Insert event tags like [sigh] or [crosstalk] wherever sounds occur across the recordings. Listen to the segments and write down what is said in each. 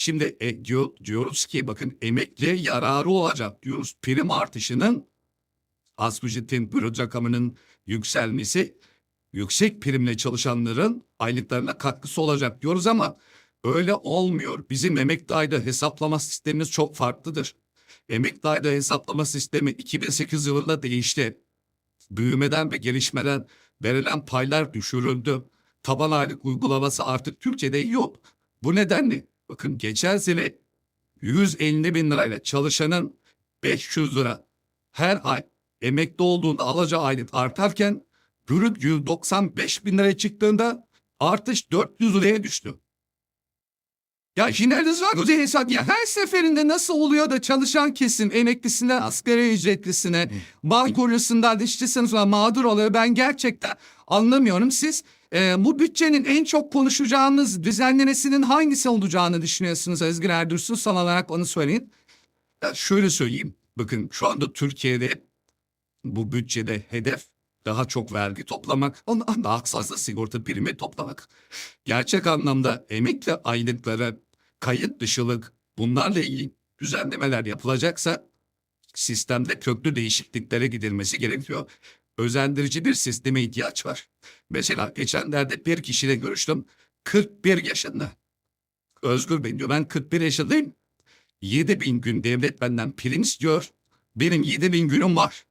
Şimdi e, diyor, diyoruz ki bakın emekliye yararı olacak diyoruz. Prim artışının asgari ücretin brüt rakamının yükselmesi yüksek primle çalışanların aylıklarına katkısı olacak diyoruz ama öyle olmuyor. Bizim emekli hesaplama sistemimiz çok farklıdır. Emekli hesaplama sistemi 2008 yılında değişti. Büyümeden ve gelişmeden verilen paylar düşürüldü. Taban aylık uygulaması artık Türkiye'de yok. Bu nedenle bakın geçen sene 150 bin lirayla çalışanın 500 lira her ay emekli olduğunda alacağı aylık artarken brüt 195 bin liraya çıktığında artış 400 liraya düştü. Ya Jineriniz var özel hesap ya her seferinde nasıl oluyor da çalışan kesim emeklisinden asgari ücretlisine bank hocasından işçi sınıfına mağdur oluyor ben gerçekten anlamıyorum. Siz e, bu bütçenin en çok konuşacağınız düzenlemesinin hangisi olacağını düşünüyorsunuz Özgür Erdursun son olarak onu söyleyin. Ya şöyle söyleyeyim bakın şu anda Türkiye'de bu bütçede hedef daha çok vergi toplamak, ondan daha fazla sigorta primi toplamak. Gerçek anlamda emekli aylıklara kayıt dışılık bunlarla ilgili düzenlemeler yapılacaksa sistemde köklü değişikliklere gidilmesi gerekiyor. Özendirici bir sisteme ihtiyaç var. Mesela geçenlerde bir kişiyle görüştüm. 41 yaşında. Özgür Bey diyor ben 41 yaşındayım. 7 bin gün devlet benden prim istiyor. Benim 7 bin günüm var.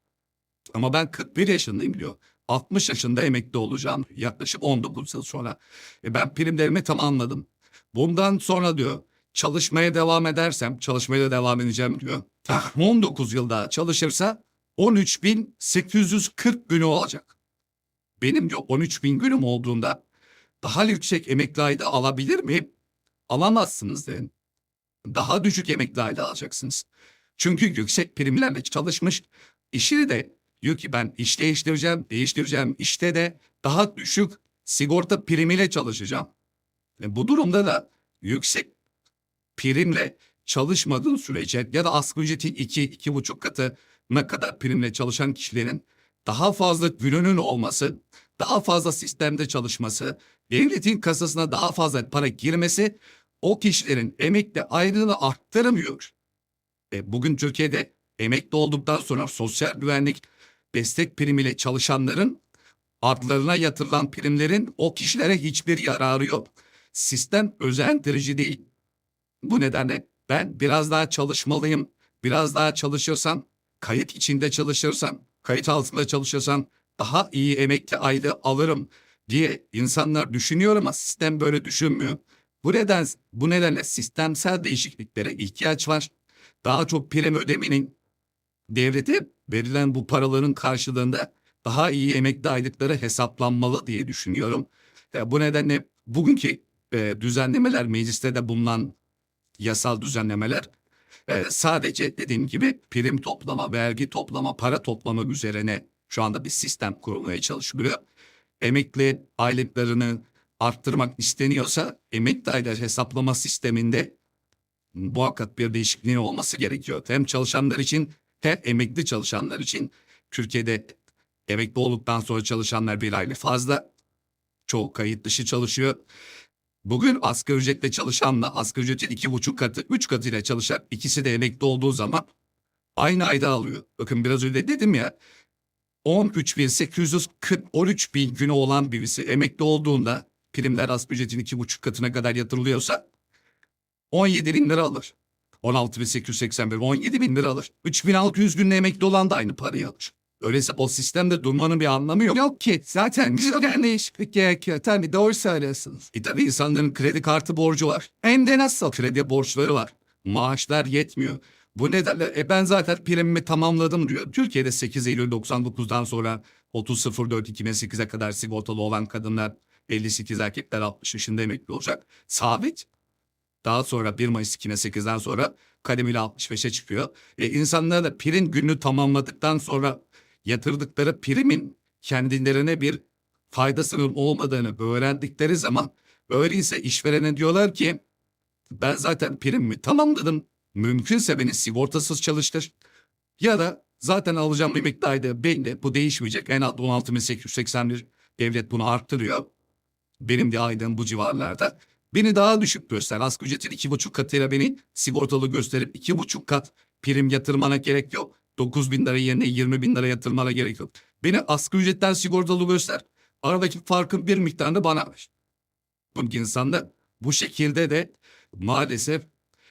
Ama ben 41 yaşındayım diyor. 60 yaşında emekli olacağım yaklaşık 19 yıl sonra. E ben primlerimi tamamladım. Bundan sonra diyor çalışmaya devam edersem çalışmaya da devam edeceğim diyor. 19 yıl daha çalışırsa 13.840 günü olacak. Benim diyor 13.000 günüm olduğunda daha yüksek emekli ayda alabilir miyim? Alamazsınız dedim. Daha düşük emekli ayda alacaksınız. Çünkü yüksek primlerle çalışmış işini de diyor ki ben iş değiştireceğim, değiştireceğim işte de daha düşük sigorta primiyle çalışacağım. Ve bu durumda da yüksek primle çalışmadığın sürece ya da asgari ücretin iki, iki buçuk katı ne kadar primle çalışan kişilerin daha fazla gününün olması, daha fazla sistemde çalışması, devletin kasasına daha fazla para girmesi o kişilerin emekli aylığını arttırmıyor. E, bugün Türkiye'de emekli olduktan sonra sosyal güvenlik destek primiyle çalışanların adlarına yatırılan primlerin o kişilere hiçbir yararı yok. Sistem özendirici değil. Bu nedenle ben biraz daha çalışmalıyım. Biraz daha çalışırsam, kayıt içinde çalışırsam, kayıt altında çalışırsam daha iyi emekli aylığı alırım diye insanlar düşünüyor ama sistem böyle düşünmüyor. Bu neden bu nedenle sistemsel değişikliklere ihtiyaç var. Daha çok prim ödemenin devlete verilen bu paraların karşılığında daha iyi emekli aylıkları hesaplanmalı diye düşünüyorum. E, bu nedenle bugünkü e, düzenlemeler mecliste de bulunan yasal düzenlemeler e, sadece dediğim gibi prim toplama, vergi toplama, para toplama üzerine şu anda bir sistem kurulmaya çalışılıyor. Emekli aylıklarını arttırmak isteniyorsa emekli aylık hesaplama sisteminde muhakkak bir değişikliğin olması gerekiyor. Hem çalışanlar için hem emekli çalışanlar için Türkiye'de emekli olduktan sonra çalışanlar bir aylık fazla. Çoğu kayıt dışı çalışıyor. Bugün asgari ücretle çalışanla asgari ücretin iki buçuk katı, üç katıyla çalışan ikisi de emekli olduğu zaman aynı ayda alıyor. Bakın biraz önce dedim ya 13.840, 13 bin günü olan birisi emekli olduğunda primler asgari ücretin iki buçuk katına kadar yatırılıyorsa 17 bin lira alır. 16.881, 17 bin lira alır. 3600 günle emekli olan da aynı parayı alır. Öyleyse o sistemde durmanın bir anlamı yok. Yok ki zaten güzel değişiklik gerekiyor. Tabii doğru söylüyorsunuz. E tabii insanların kredi kartı borcu var. Hem de nasıl kredi borçları var. Maaşlar yetmiyor. Bu nedenle e ben zaten primimi tamamladım diyor. Türkiye'de 8 Eylül 99'dan sonra 30.04.2008'e kadar sigortalı olan kadınlar 58 erkekler 60 yaşında emekli olacak. Sabit. Daha sonra 1 Mayıs 2008'den sonra kademeli 65'e çıkıyor. E, insanlar da prim gününü tamamladıktan sonra yatırdıkları primin kendilerine bir faydasının olmadığını öğrendikleri zaman öyleyse işverene diyorlar ki ben zaten primimi tamamladım. Mümkünse beni sigortasız çalıştır. Ya da zaten alacağım emekli ayda belli bu değişmeyecek. En az 16.881 devlet bunu arttırıyor. Benim de aydığım bu civarlarda. Beni daha düşük göster. Asgari ücretin iki buçuk katıyla beni sigortalı gösterip iki buçuk kat prim yatırmana gerek yok. 9 bin lira yerine 20 bin lira yatırmana gerek yok. Beni asgari ücretten sigortalı göster. Aradaki farkın bir miktarını bana ver. Bu insanlar bu şekilde de maalesef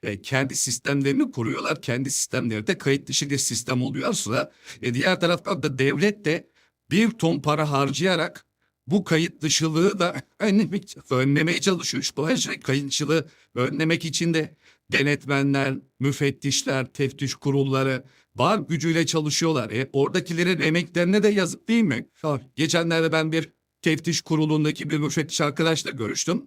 e, kendi sistemlerini kuruyorlar. Kendi sistemleri de kayıt dışı bir sistem oluyorsa e, diğer taraftan da devlet de bir ton para harcayarak bu kayıt dışılığı da [laughs] önlemek, önlemeye çalışıyor. İşte bu şey kayıt dışılığı önlemek için de denetmenler, müfettişler, teftiş kurulları var gücüyle çalışıyorlar. E, oradakilerin emeklerine de yazık değil mi? Geçenlerde ben bir teftiş kurulundaki bir müfettiş arkadaşla görüştüm.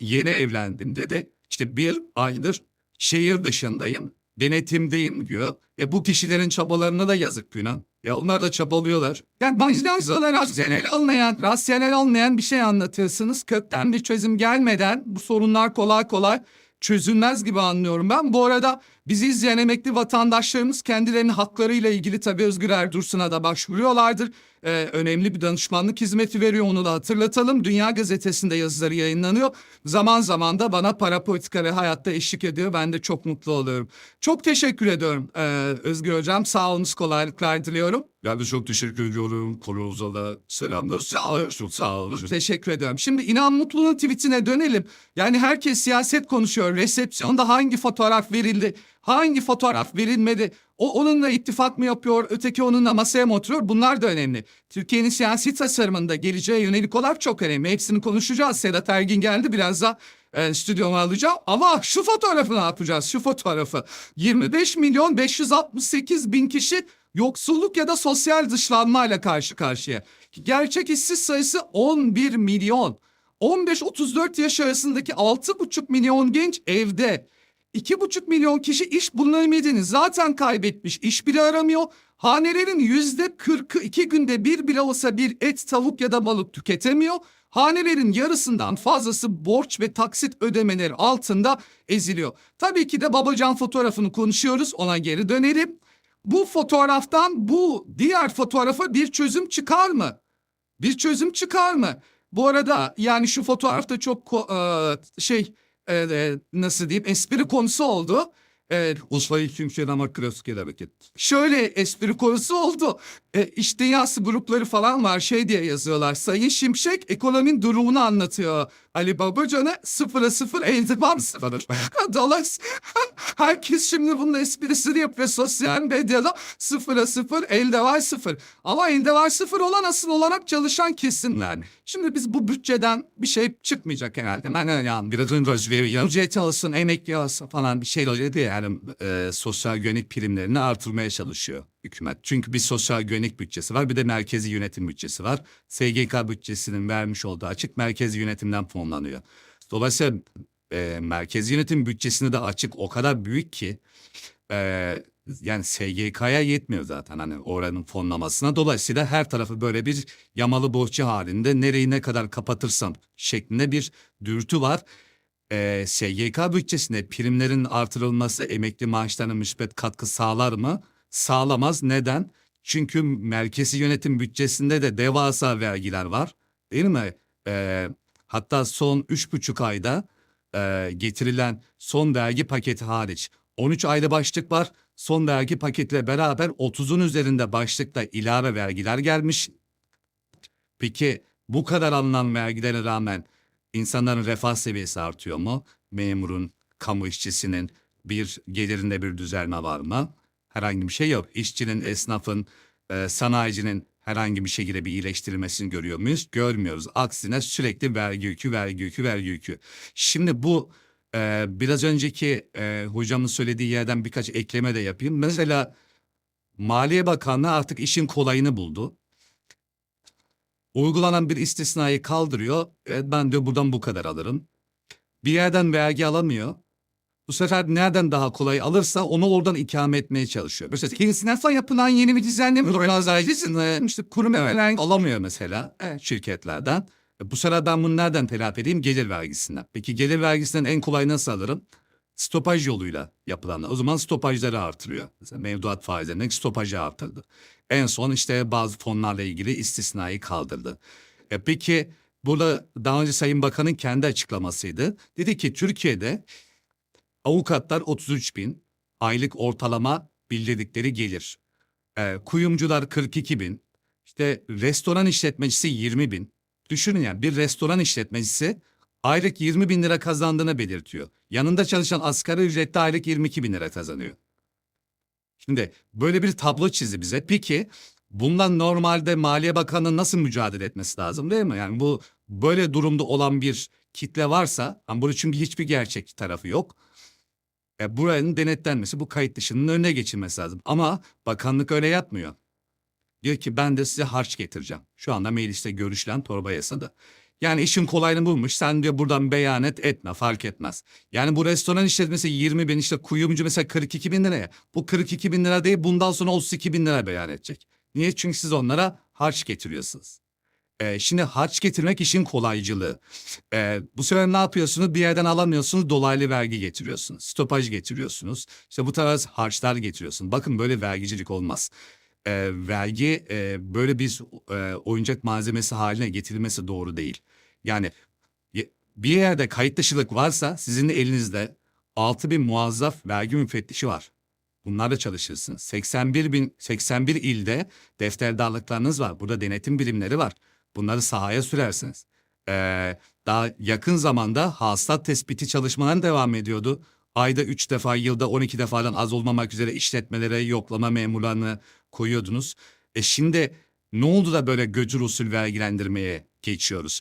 Yeni evlendim dedi. İşte bir aydır şehir dışındayım. Denetimdeyim diyor. E bu kişilerin çabalarına da yazık günah. Ya onlar da çabalıyorlar. Yani başlangıçta rasyonel olmayan, rasyonel olmayan bir şey anlatıyorsunuz. Kökten bir çözüm gelmeden bu sorunlar kolay kolay çözülmez gibi anlıyorum ben. Bu arada bizi izleyen emekli vatandaşlarımız kendilerinin haklarıyla ilgili tabii Özgür Erdursun'a da başvuruyorlardır. Ee, önemli bir danışmanlık hizmeti veriyor onu da hatırlatalım. Dünya Gazetesi'nde yazıları yayınlanıyor. Zaman zaman da bana para politikaları hayatta eşlik ediyor. Ben de çok mutlu oluyorum. Çok teşekkür ediyorum ee, Özgür Hocam. Sağ olunuz kolaylıklar diliyorum. Ben de çok teşekkür ediyorum. Konuğunuza da selamlar. Sağ olun. Sağ olun. Teşekkür ediyorum. Şimdi İnan Mutlu'nun tweetine dönelim. Yani herkes siyaset konuşuyor. Resepsiyonda hangi fotoğraf verildi? Hangi fotoğraf verilmedi? O onunla ittifak mı yapıyor? Öteki onunla masaya mı oturuyor? Bunlar da önemli. Türkiye'nin siyasi tasarımında geleceğe yönelik olarak çok önemli. Hepsini konuşacağız. Sedat Ergin geldi. Biraz da e, stüdyoma alacağım. Ama şu fotoğrafı ne yapacağız? Şu fotoğrafı. 25 milyon 568 bin kişi yoksulluk ya da sosyal dışlanmayla karşı karşıya. Gerçek işsiz sayısı 11 milyon. 15-34 yaş arasındaki 6,5 milyon genç evde. 2,5 milyon kişi iş bulamadığını zaten kaybetmiş. İş bile aramıyor. Hanelerin yüzde 40'ı iki günde bir bile olsa bir et, tavuk ya da balık tüketemiyor. Hanelerin yarısından fazlası borç ve taksit ödemeleri altında eziliyor. Tabii ki de babacan fotoğrafını konuşuyoruz. Ona geri dönelim. Bu fotoğraftan bu diğer fotoğrafa bir çözüm çıkar mı? Bir çözüm çıkar mı? Bu arada yani şu fotoğrafta çok şey e, nasıl diyeyim espri konusu oldu. Evet, Uzayı ama klasik hareket. Şöyle espri konusu oldu. E, iş dünyası grupları falan var şey diye yazıyorlar. Sayın Şimşek ekonominin durumunu anlatıyor. Ali Babacan'a sıfıra sıfır eldivan sıfır. [laughs] Dolayısıyla [laughs] herkes şimdi bunun esprisini yapıyor sosyal medyada. Sıfıra sıfır elde var sıfır. Ama elde var sıfır olan asıl olarak çalışan kesimler. Şimdi biz bu bütçeden bir şey çıkmayacak herhalde. Ben öyle yani biraz önce alsın, emekli alsın falan bir şey öyle değil. Yani e, sosyal güvenlik primlerini artırmaya çalışıyor hükümet. Çünkü bir sosyal güvenlik bütçesi var bir de merkezi yönetim bütçesi var. SGK bütçesinin vermiş olduğu açık merkezi yönetimden fonlanıyor. Dolayısıyla e, merkezi yönetim bütçesini de açık o kadar büyük ki e, yani SGK'ya yetmiyor zaten hani oranın fonlamasına. Dolayısıyla her tarafı böyle bir yamalı bohça halinde nereyi ne kadar kapatırsam şeklinde bir dürtü var. E, SGK bütçesinde primlerin artırılması emekli maaşlarına müspet katkı sağlar mı? Sağlamaz. Neden? Çünkü merkezi yönetim bütçesinde de devasa vergiler var. Değil mi? E, hatta son üç buçuk ayda e, getirilen son vergi paketi hariç 13 ayda başlık var. Son vergi paketle beraber 30'un üzerinde başlıkta ilave vergiler gelmiş. Peki bu kadar alınan vergilere rağmen insanların refah seviyesi artıyor mu? Memurun, kamu işçisinin bir gelirinde bir düzelme var mı? Herhangi bir şey yok. İşçinin, esnafın, e, sanayicinin herhangi bir şekilde bir iyileştirilmesini görüyor muyuz? Görmüyoruz. Aksine sürekli vergi yükü, vergi yükü, vergi yükü. Şimdi bu e, biraz önceki e, hocamın söylediği yerden birkaç ekleme de yapayım. Mesela Maliye Bakanlığı artık işin kolayını buldu. Uygulanan bir istisnayı kaldırıyor. Evet, ben de buradan bu kadar alırım. Bir yerden vergi alamıyor. Bu sefer nereden daha kolay alırsa onu oradan ikame etmeye çalışıyor. Mesela kendisinden yapılan yeni bir düzenleme organizasyonu işte kurum evren alamıyor mesela evet, şirketlerden. E, Bu sefer ben bunu nereden telafi edeyim? Gelir vergisinden. Peki gelir vergisinden en kolay nasıl alırım? Stopaj yoluyla yapılanlar. O zaman stopajları artırıyor. Mesela mevduat faizlerinin stopajı artırdı. En son işte bazı fonlarla ilgili istisnayı kaldırdı. E peki burada daha önce Sayın Bakan'ın kendi açıklamasıydı. Dedi ki Türkiye'de avukatlar 33 bin aylık ortalama bildirdikleri gelir. Ee, kuyumcular 42 bin. İşte restoran işletmecisi 20 bin. Düşünün yani bir restoran işletmecisi aylık 20 bin lira kazandığını belirtiyor. Yanında çalışan asgari ücretli aylık 22 bin lira kazanıyor. Şimdi böyle bir tablo çizdi bize. Peki bundan normalde Maliye Bakanı'nın nasıl mücadele etmesi lazım değil mi? Yani bu böyle durumda olan bir kitle varsa, ama bunun çünkü hiçbir gerçek tarafı yok. E, buranın denetlenmesi, bu kayıt dışının önüne geçilmesi lazım. Ama bakanlık öyle yapmıyor. Diyor ki ben de size harç getireceğim. Şu anda mecliste görüşülen torba yasada. Yani işin kolaylığını bulmuş. Sen diyor buradan beyan et etme fark etmez. Yani bu restoran işletmesi 20 bin işte kuyumcu mesela 42 bin liraya. Bu 42 bin lira değil bundan sonra 32 bin lira beyan edecek. Niye? Çünkü siz onlara harç getiriyorsunuz. Ee, şimdi harç getirmek işin kolaycılığı. Ee, bu sefer ne yapıyorsunuz? Bir yerden alamıyorsunuz dolaylı vergi getiriyorsunuz. Stopaj getiriyorsunuz. İşte bu tarz harçlar getiriyorsunuz. Bakın böyle vergicilik olmaz. Ee, vergi e, böyle bir e, oyuncak malzemesi haline getirilmesi doğru değil. Yani bir yerde kayıt dışılık varsa sizin de elinizde 6 bin muazzaf vergi müfettişi var. Bunlarla çalışırsınız. 81 bin 81 ilde defterdarlıklarınız var. Burada denetim birimleri var. Bunları sahaya sürersiniz. Ee, daha yakın zamanda hasılat tespiti çalışmaları devam ediyordu. Ayda 3 defa, yılda 12 defadan az olmamak üzere işletmelere yoklama memurlarını koyuyordunuz. E şimdi ne oldu da böyle göcür usul vergilendirmeye geçiyoruz?